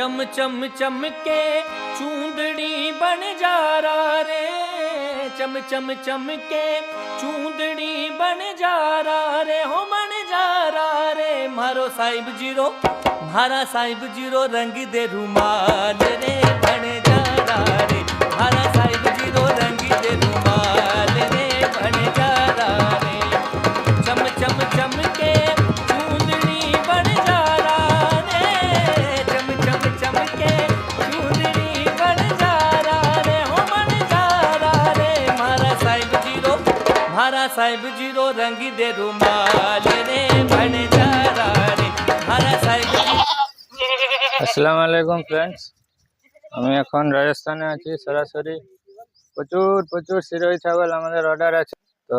ਚਮ ਚਮ ਚਮਕੇ ਚੂੰਦੜੀ ਬਣ ਜਾਰਾ ਰੇ ਚਮ ਚਮ ਚਮਕੇ ਚੂੰਦੜੀ ਬਣ ਜਾਰਾ ਰੇ ਹੋ ਮਣ ਜਾਰਾ ਰੇ ਮਾਰੋ ਸਾਹਿਬ ਜੀਰੋ ਮਹਾਰਾ ਸਾਹਿਬ ਜੀਰੋ, ਰੰਗ ਦੇ ਰੁਮਾਲ ਰੇ আলাইকুম ফ্রেন্ডস আমি এখন রাজস্থানে আছি, সরাসরি। প্রচুর প্রচুর সিরোই ছাগল আমাদের অর্ডার আছে। তো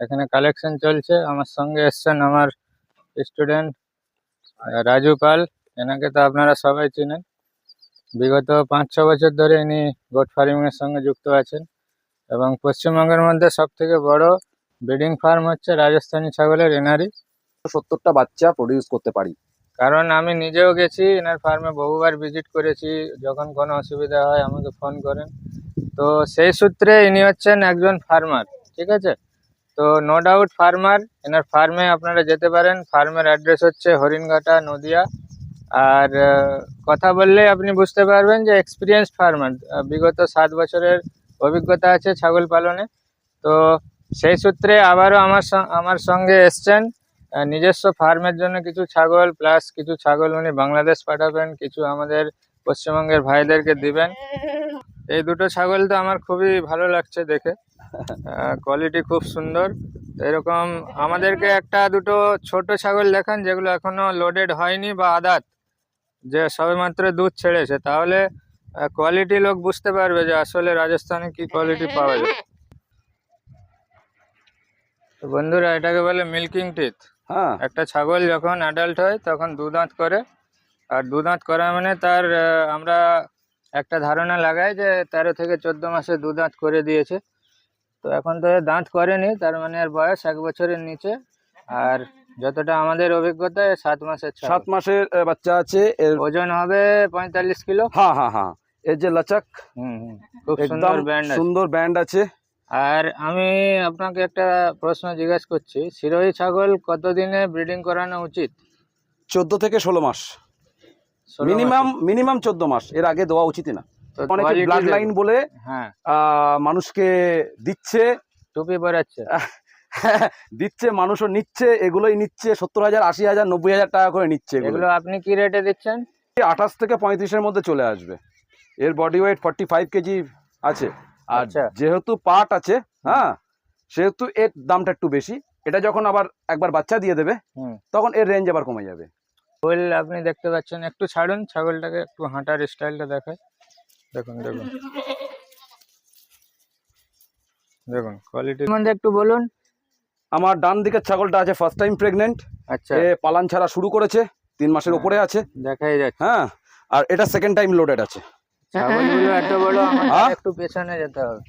এখানে কালেকশন চলছে। আমার সঙ্গে এসছেন আমার স্টুডেন্ট রাজু পাল। এনাকে তো আপনারা সবাই চিনেন। বিগত পাঁচ, ছ বছর ধরে ইনি গোট ফার্মিংয়ের সঙ্গে যুক্ত আছেন। এবং পশ্চিমবঙ্গের মধ্যে সব থেকে বড় ব্রিডিং ফার্ম হচ্ছে রাজস্থানী ছাগলের এনারি। সত্তরটা বাচ্চা প্রডিউস করতে পারি। কারণ আমি নিজেও গেছি, এনার ফার্মে বহুবার ভিজিট করেছি, যখন কোনো অসুবিধা হয় আমাকে ফোন করেন। তো সেই সূত্রে ইনি হচ্ছেন একজন ফার্মার ঠিক আছে? তো নো ডাউট ফার্মার এনার ফার্মে আপনারা যেতে পারেন ফার্মের অ্যাড্রেস হচ্ছে হরিণঘাটা, নদিয়া। আর কথা বললে আপনি বুঝতে পারবেন যে এক্সপিরিয়েন্সড ফার্মার বিগত সাত বছরের অভিজ্ঞতা আছে ছাগল পালনে। তো সেই সূত্রে আবারও আমার আমার সঙ্গে এসছেন। নিজস্ব ফার্মের জন্য কিছু ছাগল প্লাস কিছু ছাগল উনি বাংলাদেশ পাঠাবেন, কিছু আমাদের পশ্চিমবঙ্গের ভাইদেরকে দিবেন। এই দুটো ছাগল তো আমার খুবই ভালো লাগছে দেখে। কোয়ালিটি খুব সুন্দর। এরকম আমাদেরকে একটা দুটো ছোট ছাগল দেখান, যেগুলো এখনও লোডেড হয়নি বা আদাত, যে সবেমাত্র দুধ ছেড়েছে। তাহলে কোয়ালিটি লোক বুঝতে পারবে যে আসলে রাজস্থানে কি কোয়ালিটি পাওয়া যায়। বন্ধুরা, এটাকে বলে মিল্কিং টিথ হ্যাঁ। একটা ছাগল যখন অ্যাডাল্ট হয় তখন দু দাঁত করে। আর দু দাঁত করা মানে তার আমরা একটা ধারণা লাগাই যে তেরো থেকে চোদ্দ মাসে দু দাঁত করে দিয়েছে। তো এখন তো দাঁত করেনি তার মানে এর বয়স এক বছরের নিচে। আর যতটা আমাদের অভিজ্ঞতা সাত মাসের সাত মাসের বাচ্চা আছে এর ওজন হবে পঁয়তাল্লিশ কিলো। হ্যাঁ হ্যাঁ হ্যাঁ। এর যে লচক হুম হুম। খুব সুন্দর ব্যান্ড সুন্দর ব্যান্ড আছে। আর আমি আপনাকে একটা প্রশ্ন জিজ্ঞেস করছি সিরোহী ছাগল কতদিনে ব্রিডিং করানো উচিত? চোদ্দ থেকে ষোলো মাস। মিনিমাম মিনিমাম চোদ্দ মাস। এর আগে দেওয়া উচিত না। অনেকে ব্লাড লাইন বলে হ্যাঁ। মানুষকে দিচ্ছে। টুপি পরাচ্ছে। দিচ্ছে মানুষও নিচ্ছে এগুলোই নিচ্ছে সত্তর হাজার আশি হাজার নব্বই হাজার টাকা করে নিচ্ছে এগুলো। এগুলো আপনি কি রেটে দিচ্ছেন? আঠাশ থেকে পঁয়ত্রিশের মধ্যে চলে আসবে। এর body weight forty five K G. আর আচ্ছা। যেহেতু পার্ট আছে হ্যাঁ সেহেতু এর দামটা একটু বেশি। এটা যখন আবার একবার বাচ্চা দিয়ে দেবে। তখন এর রেঞ্জ আবার কমে যাবে। ফুল আপনি দেখতে পাচ্ছেন একটু ছাড়ুন ছাগলটাকে একটু হাঁটার স্টাইলটা দেখায় দেখুন দেখুন। দেখুন কোয়ালিটির মধ্যে একটু বলুন। আমার ডান দিকের ছাগলটা আছে ফার্স্ট টাইম প্রেগনেন্ট আচ্ছা। এ পালান ছাড়া শুরু করেছে তিন মাসের হ্যাঁ। উপরে আছে। দেখাই যাচ্ছে। হ্যাঁ আর এটা সেকেন্ড টাইম লোডেড আছে। ছাগলগুলো এত বড় আমাদের হ্যাঁ? একটু পেছনে যেতে হবে।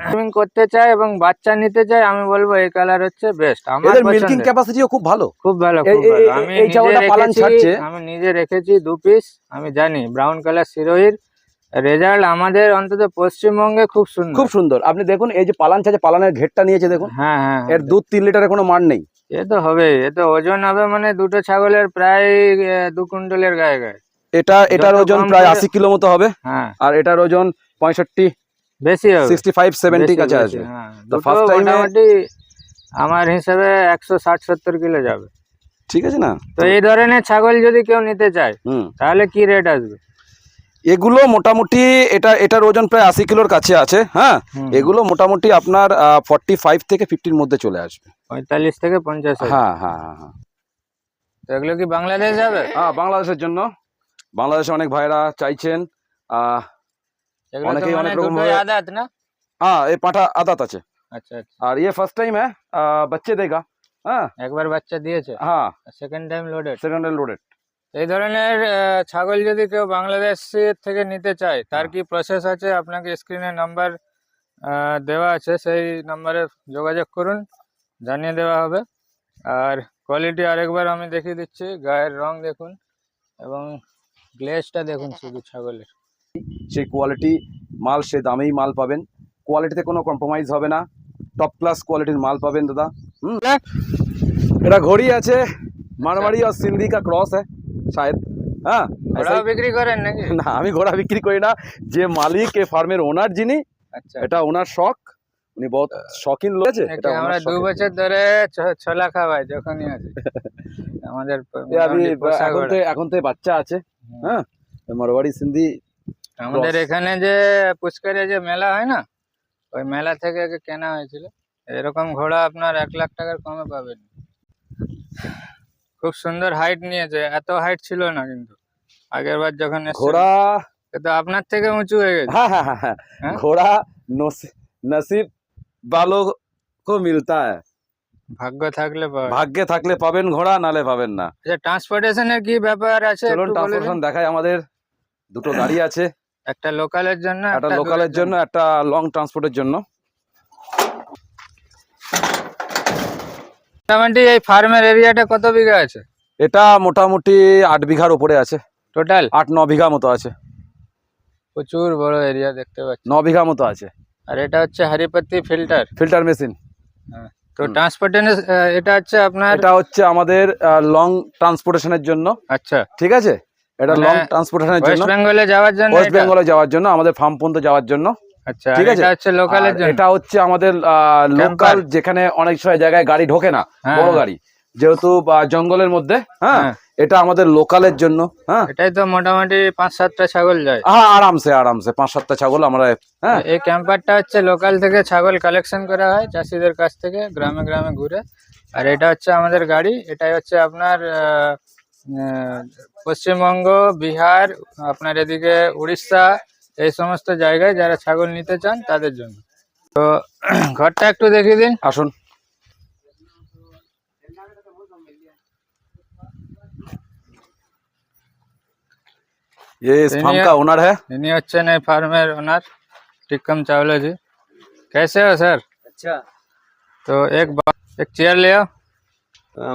Farming করতে চাই এবং বাচ্চা নিতে চাই আমি বলব এই কালার হচ্ছে বেস্ট আমার মিল্কিং ক্যাপাসিটিও খুব ভালো। খুব ভালো এই- খুব এই- ভালো। এই- আমি এই নিজে ছাগলটা ছাড়ছে। আমি নিজে রেখেছি দু পিস আমি জানি ব্রাউন কালার সিরোহির রেজাল্ট আমাদের অন্তত পশ্চিমবঙ্গে খুব সুন্দর। খুব সুন্দর। আপনি দেখুন এই যে পালান ছাড়ছে পালানের ঘেরটা নিয়েছে দেখুন। হ্যাঁ হ্যাঁ এর দুধ তিন লিটারের কোনো মান নেই। এ তো হবে এ তো ওজন হবে মানে দুটো ছাগলের প্রায় দু কুইন্টালের গায়ে গায়ে। এটা এটার ওজন প্রায় আশি কিলো মতো হবে। হ্যাঁ। আর এটার ওজন পঁয়ষট্টি বেশি সিক্সটি ফাইভ সেভেন্টি কাছে আসবে। হ্যাঁ। তো এ- মোটামুটি আমার হিসাবে একশো ষাট সত্তর কিলো যাবে। ঠিক আছে না? তো এই ধরনের ছাগল যদি কেউ নিতে চায় তাহলে কি রেট আসবে? এগুলো মোটামুটি এটা এটার ওজন প্রায় আশি কিলোর কাছে আছে হ্যাঁ? এগুলো মোটামুটি আপনার ফর্টি ফাইভ থেকে ফিফটির মধ্যে চলে আসবে। পঁয়তাল্লিশ থেকে পঞ্চাশ। হ্যাঁ হ্যাঁ হ্যাঁ হ্যাঁ। এগুলো কি বাংলাদেশ যাবে? হ্যাঁ বাংলাদেশের জন্য। বাংলাদেশে অনেক ভাইরা চাইছেন অনেকেই মানে অনেক রকম হ্যাঁ এই পাঠা আদাত আছে। আচ্ছা আচ্ছা। আর ইয়ে ফার্স্ট টাইম হ্যাঁ বাচ্চে দেগা হ্যাঁ। একবার বাচ্চা দিয়েছে? হ্যাঁ। Second time loaded second loaded এই ধরনের ছাগল যদি কেউ বাংলাদেশ থেকে নিতে চায় তার হ্যাঁ। কি প্রসেস আছে? আপনাকে স্ক্রিনে নাম্বার দেওয়া আছে সেই নাম্বারে যোগাযোগ করুন জানিয়ে দেওয়া হবে। আর কোয়ালিটি আরেকবার আমি দেখিয়ে দিচ্ছি গায়ের রং দেখুন এবং গ্লেসটা দেখুন শুধু ছাগলের। সে কোয়ালিটি মাল সে দামেই মাল পাবেন। কোয়ালিটিতে কোনো কম্প্রোমাইজ হবে না। টপ ক্লাস কোয়ালিটির মাল পাবেন দাদা। হুম হ্যাঁ। এটা ঘড়ি আছে। মারমারি আর সিন্ধিকা ক্রস হ্যাঁ শায়দ। হ্যাঁ ঘোড়া বিক্রি করেন নাকি? না আমি ঘোড়া বিক্রি করি না। যে মালিক এ ফার্মের ওনার যিনি আচ্ছা। এটা ওনার শখ। উনি বহুত শখিন লোক আছে এটা আমরা দু বছর ধরে ছোলা খাওয়াই যখনই আছে আমাদের এখন তো এখন তো বাচ্চা আছে। হ্যাঁ? সিন্ধি আমাদের এখানে যে পুষ্করে যে মেলা হয় না ওই মেলা থেকে কেনা হয়েছিল। এরকম ঘোড়া আপনার এক লাখ টাকার কমে পাবেন। খুব সুন্দর হাইট নিয়েছে এত হাইট ছিল না কিন্তু। আগের বার যখন ঘোড়া তো আপনার থেকে উঁচু হয়ে গেছে। হ্যাঁ, হ্যাঁ, হ্যাঁ, ঘোড়া নসিব ভালো কো মিলতা হ্যাঁ ভাগ্য থাকলে ভাগ্যে থাকলে পাবেন ঘোড়া নালে পাবেন না। আচ্ছা ট্রান্সপোর্টেশনের কি ব্যাপার আছে চলুন। ট্রান্সপোর্টেশন দেখায় আমাদের। দুটো গাড়ি আছে। একটা লোকালের জন্য একটা লোকালের জন্য। একটা লং ট্রান্সপোর্টের জন্য। মোটামুটি এই ফার্মের এরিয়াটা কত বিঘা আছে? এটা মোটামুটি আট বিঘার উপরে আছে। টোটাল আট ন বিঘা মতো আছে। প্রচুর বড় এরিয়া দেখতে পাচ্ছি। ন বিঘা মতো আছে। আর এটা হচ্ছে হরিপত্তি ফিল্টার ফিল্টার মেশিন তো। ট্রান্সপোর্টেশন এটা হচ্ছে আপনার এটা হচ্ছে আমাদের লং ট্রান্সপোর্টেশনের জন্য। আচ্ছা। ঠিক আছে? এটা লং ট্রান্সপোর্টেশনের জন্য। ওয়েস্ট বেঙ্গলে যাওয়ার জন্য ওয়েস্ট বেঙ্গলে যাওয়ার জন্য আমাদের ফার্ম পর্যন্ত যাওয়ার জন্য। আচ্ছা ঠিক আছে? এটা হচ্ছে লোকালের জন্য? এটা হচ্ছে আমাদের লোকাল যেখানে অনেক সময় জায়গায় গাড়ি ঢোকে না হ্যাঁ, বড়। গাড়ি। যেহেতু জঙ্গলের মধ্যে হ্যাঁ হ্যাঁ। এটা আমাদের লোকালের জন্য হ্যাঁ। এটাই তো মোটামুটি পাঁচ সাতটা ছাগল যায়। হ্যাঁ আরামসে আরামসে পাঁচ সাতটা ছাগল আমরা হ্যাঁ। এই ক্যাম্পারটা হচ্ছে লোকাল থেকে ছাগল কালেকশন করা হয় চাষিদের কাছ থেকে গ্রামে গ্রামে ঘুরে। আর এটা হচ্ছে আমাদের গাড়ি এটাই হচ্ছে আপনার পশ্চিমবঙ্গ বিহার আপনার এদিকে উড়িষ্যা এই সমস্ত জায়গায় যারা ছাগল নিতে চান তাদের জন্য। তো ঘরটা একটু দেখিয়ে দিন। আসুন। ये इस फार्म का ओनर है। इन्हीं अच्छे नए फार्मर ओनर टिक्कम चावला जी। कैसे हो सर अच्छा। तो एक बा- एक चेयर ले आओ।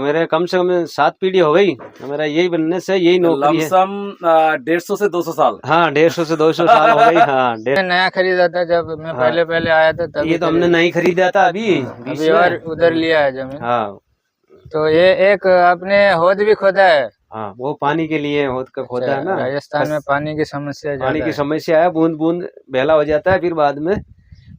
मेरे कम से कम सात पीढ़ी हो गई। मेरा यही बनने से यही नौकरी है। लमसम डेढ़ सौ से दो सौ साल। हाँ डेढ़ सौ से दो सौ साल हो गई हाँ डेढ़ नया खरीदा था जब मैं हाँ। पहले पहले आया था तभी ये तो हमने नहीं खरीदा था अभी। अभी और उधर लिया है ज़मीन। हाँ। तो ये एक आपने होद भी खोदा है। हाँ वो पानी के लिए होद का खोदा है ना। राजस्थान में पानी की समस्या पानी की समस्या है बूंद बूंद बेला हो जाता है फिर बाद में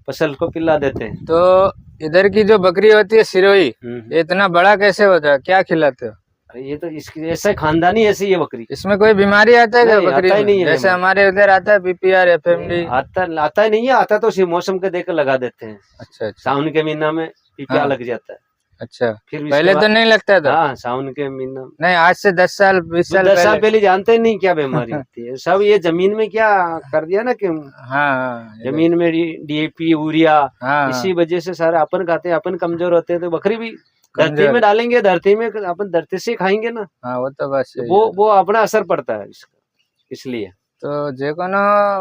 फ़सल को पिला देते हैं। तो इधर की जो बकरी होती है सिरोही हम्म। ये इतना बड़ा कैसे होता है? क्या खिलाते हो? अरे ये तो इसकी ऐसा खानदानी ऐसी ये बकरी। इसमें कोई बीमारी आता है क्या बकरी आता ही नहीं है जैसे। हमारे उधर आता है बीपीआर एफएमडी। आता आता ही नहीं है आता तो उसी मौसम के देख लगा देते हैं। अच्छा अच्छा। सावन के महीना में पीपिया हाँ। लग जाता है। अच्छा फिर इसके पहले तो बाद- नहीं लगता था हाँ सावन के महीना में नहीं आज से दस साल बीस वो साल दस साल पहले पहले जानते ही नहीं क्या बीमारी होती है सब ये जमीन में क्या कर दिया ना कि हाँ हाँ ये- जमीन में डीएपी यूरिया हाँ इसी वजह से सारे अपन खाते हैं अपन कमजोर होते हैं तो बकरी भी धरती कमजोर। में डालेंगे धरती में अपन धरती से खाएंगे ना हाँ वो तो बात सही वो है। वो अपना असर पड़ता है इसका इसलिए তো যে কোনো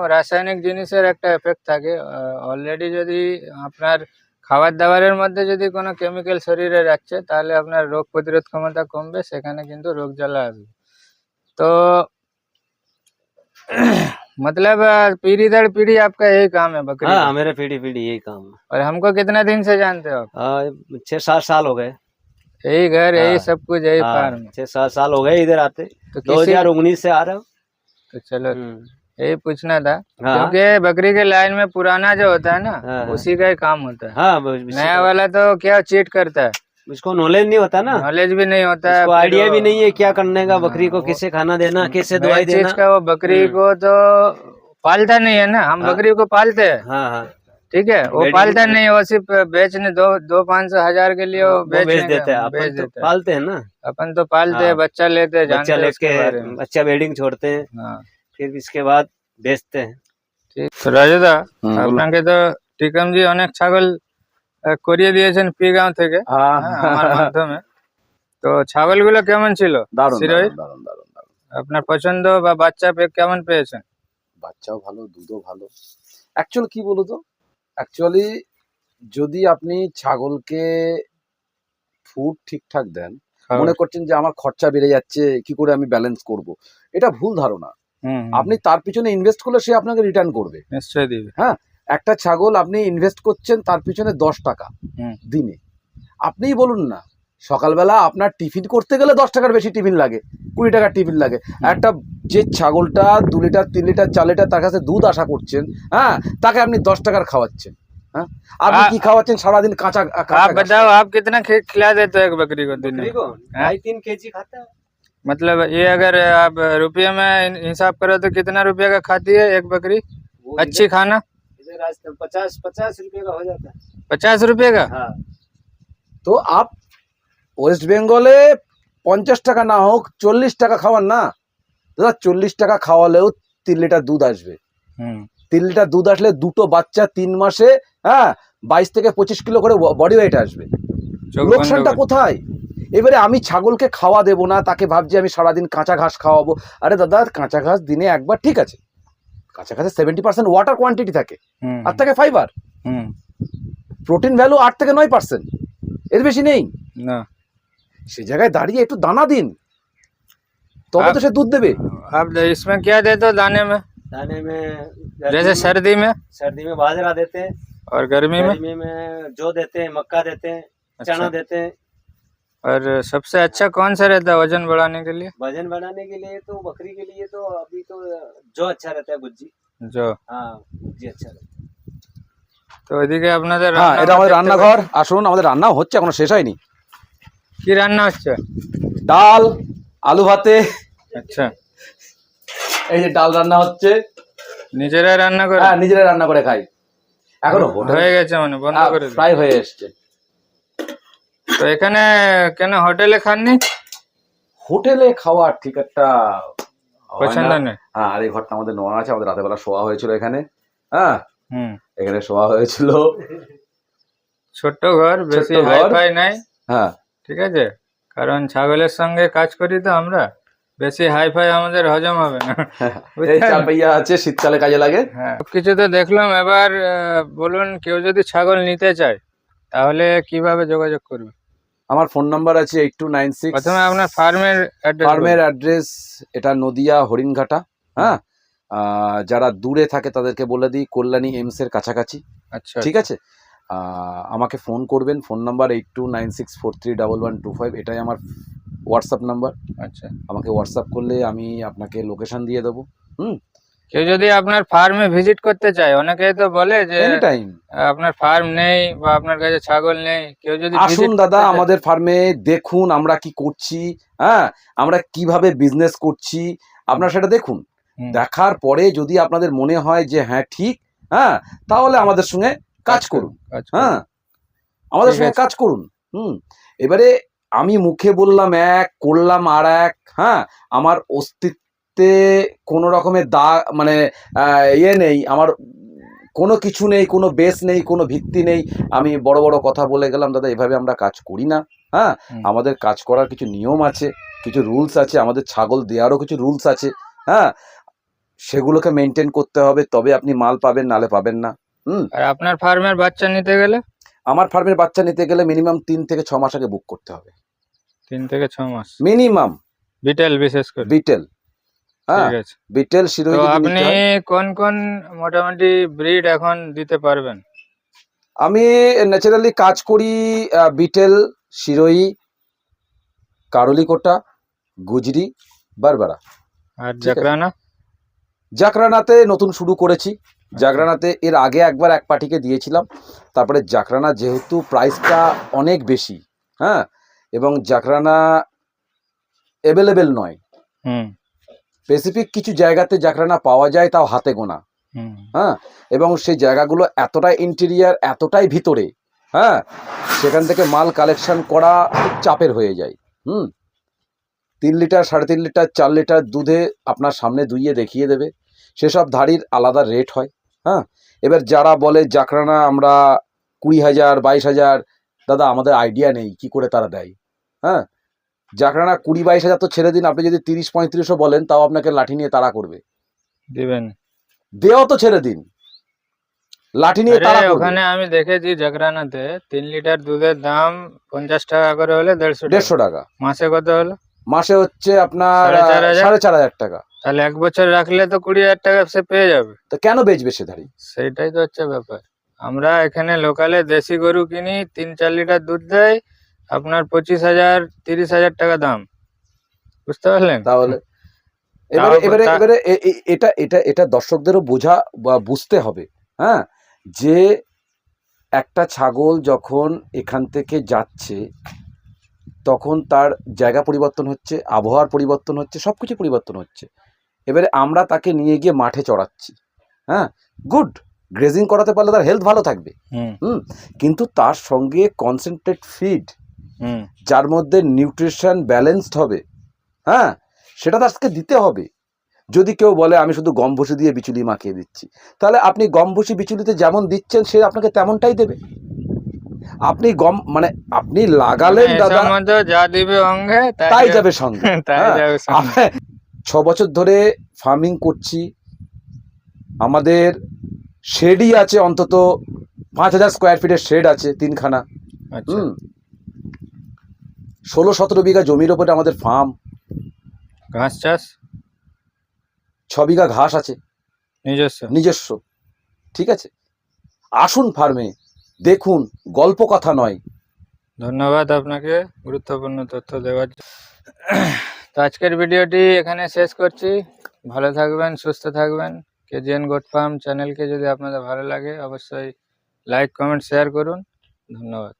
রাসায়নিক জিনিসের একটা এফেক্ট থাকে অলরেডি যদি আপনার খাবার দাবারের মধ্যে যদি কোনো কেমিক্যাল শরীরে যাচ্ছে তাহলে আপনার রোগ প্রতিরোধ ক্ষমতা কমবে সেখানে কিন্তু রোগ জ্বালা আসবে তো मतलब अ, पीढ़ी दर पीढ़ी आपका यही काम है बकरी हाँ का। मेरे पीढ़ी पीढ़ी यही काम है और हमको कितना दिन से जानते हो आप हाँ, छह सात साल हो गए यही घर यही हाँ, सब कुछ यही हाँ, फार्म छह सात साल हो गए इधर आते तो दो किसी हजार उन्नीस से आ रहा हूँ तो चलो हम्म, यही पूछना था हाँ। क्योंकि बकरी के लाइन में पुराना जो होता है ना हाँ, हाँ। उसी का ही काम होता है। हाँ नया वाला तो क्या चीट करता है? इसको नॉलेज नहीं होता ना। नॉलेज भी नहीं होता है आइडिया भी नहीं है क्या करने का बकरी को हाँ, कैसे खाना देना कैसे दवाई देना। का वो बकरी हम्म। को तो पालता नहीं है ना हम हाँ। बकरी को पालते हैं। हाँ हाँ। ठीक है वो पालता नहीं है वो सिर्फ़ बेचने दो दो पाँच सौ हज़ार के लिए वो बेच देते हैं। बेच तो देते हैं। पालते हैं ना। अपन तो पालते हैं हाँ। बच्चा लेते हैं बच्चा हैं उसके लेके बच्चा बेडिंग छोड़ते हैं। हाँ। फिर इसके बाद बेचते हैं ঠিক তো রাজুদা হুম, বলুন। আপনাকে তো টিকমজি অনেক ছাগল আহ, করিয়ে দিয়েছেন পিগাঁও থেকে হ্যাঁ হ্যাঁ, আমার মাধ্যমে তো ছাগলগুলো কেমন ছিল দারুণ শিরোই? দারুণ দারুণ দারুণ দারুণ। আপনার পছন্দ বা বাচ্চা পেয়ে কেমন পেয়েছেন বাচ্চাও ভালো দুধও ভালো অ্যাকচুয়ালি কি বলতো অ্যাকচুয়ালি যদি আপনি ছাগলকে ফুড ঠিকঠাক দেন মনে করছেন যে আমার খরচা বেড়ে যাচ্ছে কি করে আমি ব্যালেন্স করব এটা ভুল ধারণা হুম আপনি তার পিছনে ইনভেস্ট করলে সে আপনাকে রিটার্ন করবে নিশ্চয়ই দিবে একটা ছাগল আপনি ইনভেস্ট করছেন তার পিছনে দশ টাকা হুম। দিনে আপনিই বলুন না সকালবেলা আপনার টিফিন করতে গেলে দশ টাকার বেশি টিফিন লাগে কুড়ি টাকার টিফিন লাগে একটা যে ছাগলটা দু লিটার তিন লিটার চার লিটার তার কাছে দুধ আশা করছেন হ্যাঁ তাকে আপনি দশ টাকার খাওয়াচ্ছেন হ্যাঁ আপনি আ- কি খাওয়াচ্ছেন সারাদিন কাঁচা কাঁচা आप ঘাস। बताओ आप कितना खि- खिला देते हो एक बकरी को दिन बकरी में को हाँ? ढाई तीन के जी खाता है मतलब ये अगर आप रुपये में इन- हिसाब करो तो कितना रुपये का खाती है एक बकरी वो अच्छी इधर- खाना इधर आज तक पचास पचास रुपए का हो जाता है पचास रुपये का हाँ তো আপ ওয়েস্ট বেঙ্গলে পঞ্চাশ টাকা না হোক চল্লিশ টাকা খাওয়ান না দাদা চল্লিশ টাকা খাওয়ালেও তিন লিটার দুধ আসবে हम्म তিন লিটার দুধ আসলে দুটো বাচ্চা তিন মাসে হ্যাঁ বাইশ থেকে পঁচিশ কিলো করে বডি ওয়েট আসবে चौक बंद লোকসানটা कर- কোথায় এবারে আমি ছাগলকে খাওয়া দেবো না তাকে ভাবছি আমি সারাদিন কাঁচা ঘাস খাওয়াবো আরে দাদা কাঁচা ঘাস দিনে একবার ঠিক আছে কাঁচা ঘাসে সেভেন্টি পার্সেন্ট ওয়াটার কোয়ান্টিটি থাকে हम्म, আর থাকে ফাইবার हम्म প্রোটিন ভ্যালু আট থেকে নয় পার্সেন্ট এর বেশি নেই ना সে জায়গায় দাঁড়িয়ে একটু দানা দিন তবে তো সে দুধ দেবে आप इसमें क्या देते हो दाने में दाने में जैसे सर्दी में सर्दी में बाजरा देते हैं और गर्मी में गर्मी में जौ देते हैं मक्का देते हैं चना अच्छा देते हैं और सबसे अच्छा कौन सा रहता है वजन बढ़ाने के लिए वजन बढ़ाने के लिए तो बकरी के लिए तो अभी तो जौ अच्छा रहता है गुज्जी जो हाँ गुज्जी अच्छा रहता है তো ওইদিকে আপনাদের হ্যাঁ রান্না এটা আমাদের দেখতে রান্নাঘর আসুন আমাদের রান্না হচ্ছে এখনো শেষ হয়নি পাচ্ছি। কি রান্না হচ্ছে ডাল আলু ভাতে আচ্ছা এই যে ডাল রান্না হচ্ছে নিজেরাই রান্না করে হ্যাঁ নিজেরা রান্না করে খাই এখনো হয়ে গেছে মানে বন্ধ করে দিন। ফ্রাই হয়ে এসছে তো এখানে কেন হোটেলে খাননি? হোটেলে খাওয়ার ঠিক একটা পছন্দ নেই। হ্যাঁ আর এই ঘরটা আমাদের নোয়া আছে আমাদের রাতের বেলা শোয়া হয়েছিল এখানে। হ্যাঁ হুম। এখানে শোয়া হয়েছিল। ছোট্ট ঘর বেশি হাইফাই নাই। হ্যাঁ। ঠিক আছে? কারণ ছাগলের সঙ্গে কাজ করি তো আমরা। বেশি হাইফাই আমাদের হজম হবে না। এই চার আছে শীতকালে কাজে লাগে। হ্যাঁ। কিছু তো দেখলাম এবার বলুন কেউ যদি ছাগল নিতে চায় তাহলে কীভাবে যোগাযোগ করবে? আমার ফোন নাম্বার আছে এইট টু নাইন সিক্স প্রথমে আপনার ফার্মের ফার্মের অ্যাড্রেস এটা নদিয়া হরিণঘাটা হ্যাঁ? যারা দূরে থাকে তাদেরকে বলে দিই কল্যাণী এমস এর কাছাকাছি। আচ্ছা। ঠিক আছে? আমাকে ফোন করবেন phone number eight two nine six four three double one two five এটাই আমার হোয়াটসঅ্যাপ নাম্বার আচ্ছা। আমাকে হোয়াটসঅ্যাপ করলে আমি আপনাকে লোকেশন দিয়ে দেবো। কেউ যদি আপনার ফার্মে ভিজিট করতে চায় অনেকেই তো বলে যে টাইম আপনার ফার্ম নেই বা আপনার কাছে ছাগল নেই কেউ যদি আসুন দাদা আমাদের ফার্মে দেখুন আমরা কি করছি হ্যাঁ? আমরা কীভাবে বিজনেস করছি আপনারা সেটা দেখুন। দেখার পরে যদি আপনাদের মনে হয় যে হ্যাঁ ঠিক হ্যাঁ তাহলে আমাদের সঙ্গে কাজ করুন হ্যাঁ? আমাদের সঙ্গে কাজ করুন হুম? এবারে আমি মুখে বললাম এক করলাম আর এক হ্যাঁ? আমার অস্তিত্বে কোনো রকমের দা মানে ইয়ে নেই আমার কোনো কিছু নেই কোনো বেস নেই কোনো ভিত্তি নেই। আমি বড় বড় কথা বলে গেলাম দাদা এভাবে আমরা কাজ করি না। হ্যাঁ আমাদের কাজ করার কিছু নিয়ম আছে কিছু রুলস আছে আমাদের ছাগল দেওয়ারও কিছু রুলস আছে হ্যাঁ। সেগুলোকে মেনটেন করতে হবে তবে আপনি মাল পাবেন নালে পাবেন না। হুম। আর আপনার ফার্মের বাচ্চা নিতে গেলে? আমার ফার্মের বাচ্চা নিতে গেলে মিনিমাম তিন থেকে ছ মাস আগে বুক করতে হবে। তিন থেকে ছ মাস? মিনিমাম। বিটেল বিশেষ করে? বিটেল। হ্যাঁ বিটেল শিরোই যদি আপনি কোন কোন মোটামুটি ব্রিড এখন দিতে পারবেন? আমি ন্যাচারালি কাজ করি বিটেল শিরোই কারলিকোটা গুজরি বারবারা। আর জাকরানা? জাকরানাতে নতুন শুরু করেছি। জাকরানাতে এর আগে একবার এক পার্টিকে দিয়েছিলাম। তারপরে জাকরানা যেহেতু প্রাইসটা অনেক বেশি হ্যাঁ এবং জাকরানা অ্যাভেলেবেল নয়। হুম। স্পেসিফিক কিছু জায়গাতে জাকরানা পাওয়া যায় তাও হাতে গোনা। হুম। হ্যাঁ? এবং সেই জায়গাগুলো এতটাই ইন্টেরিয়ার এতটাই ভিতরে হ্যাঁ? সেখান থেকে মাল কালেকশন করা খুব চাপের হয়ে যায়। হুম? তিন লিটার সাড়ে তিন লিটার চার লিটার দুধে আপনার সামনে দুইয়ে দেখিয়ে দেবে। সেসব ধাড়ির আলাদা রেট হয় হ্যাঁ? এবার যারা বলে জাকরানা আমরা কুড়ি হাজার বাইশ হাজার দাদা আমাদের আইডিয়া নেই কি করে তারা দেয়? হ্যাঁ? জাকরানা কুড়ি বাইশ হাজার তো ছেড়ে দিন আপনি যদি তিরিশ পঁয়ত্রিশও বলেন তাও আপনাকে লাঠি নিয়ে তাড়া করবে। দিবেন। দেও তো ছেড়ে দিন। লাঠি নিয়ে তারা ওখানে আমি দেখেছি জাকরানাতে তিন লিটার দুধের দাম পঞ্চাশ টাকা করে হলে দেড়শো দেড়শো টাকা। মাসে কত হলো? মাসে হচ্ছে আপনার সাড়ে চার হাজার? টাকা। তাহলে এক বছর রাখলে তো কুড়ি হাজার টাকা সে পেয়ে যাবে। তো কেন বেচবে সে ধাড়ি? সেইটাই তো হচ্ছে ব্যাপার। আমরা এখানে লোকালে দেশি গরু কিনি তিন চার লিটার দুধ দেয় আপনার পঁচিশ হাজার তিরিশ হাজার টাকা দাম। বুঝতে পারলেন? তাহলে এবারে এবারে এবারে এটা এটা এটা দর্শকদেরও বোঝা বা বুঝতে হবে হ্যাঁ? যে একটা ছাগল যখন এখান থেকে যাচ্ছে তখন তার জায়গা পরিবর্তন হচ্ছে আবহাওয়ার পরিবর্তন হচ্ছে সব কিছু পরিবর্তন হচ্ছে। এবারে আমরা তাকে নিয়ে গিয়ে মাঠে চড়াচ্ছি হ্যাঁ? গুড গ্রেজিং করাতে পারলে তার হেলথ ভালো থাকবে। হুম। কিন্তু তার সঙ্গে কনসেন্ট্রেট ফিড যার মধ্যে নিউট্রিশন ব্যালেন্সড হবে হ্যাঁ? সেটা তাকে দিতে হবে। যদি কেউ বলে আমি শুধু গম ভুসি দিয়ে বিচুলি মাখিয়ে দিচ্ছি। তাহলে আপনি গম ভুসি বিচুলিতে যেমন দিচ্ছেন সে আপনাকে তেমনটাই দেবে। আপনি গম মানে আপনি লাগালেন দাদা। এসব যা দিবে অঙ্গে তাই যাবে সঙ্গে। হ্যাঁ। আমি ছ বছর ধরে ফার্মিং করছি। আমাদের শেডই আছে অন্তত পাঁচ হাজার স্কোয়ার ফিটের শেড আছে তিনখানা। আচ্ছা। হুম। ষোলো সতেরো বিঘা জমির ওপরে আমাদের ফার্ম ঘাস চাষ? ছ বিঘা ঘাস আছে। নিজস্ব? নিজস্ব। ঠিক আছে? আসুন ফার্মে দেখুন গল্প কথা নয়। ধন্যবাদ আপনাকে গুরুত্বপূর্ণ তথ্য দেওয়ার জন্য। তো আজকের ভিডিওটি এখানে শেষ করছি। ভালো থাকবেন সুস্থ থাকবেন। কেজিএন গোট ফার্ম চ্যানেলকে যদি আপনাদের ভালো লাগে অবশ্যই লাইক কমেন্ট শেয়ার করুন। ধন্যবাদ।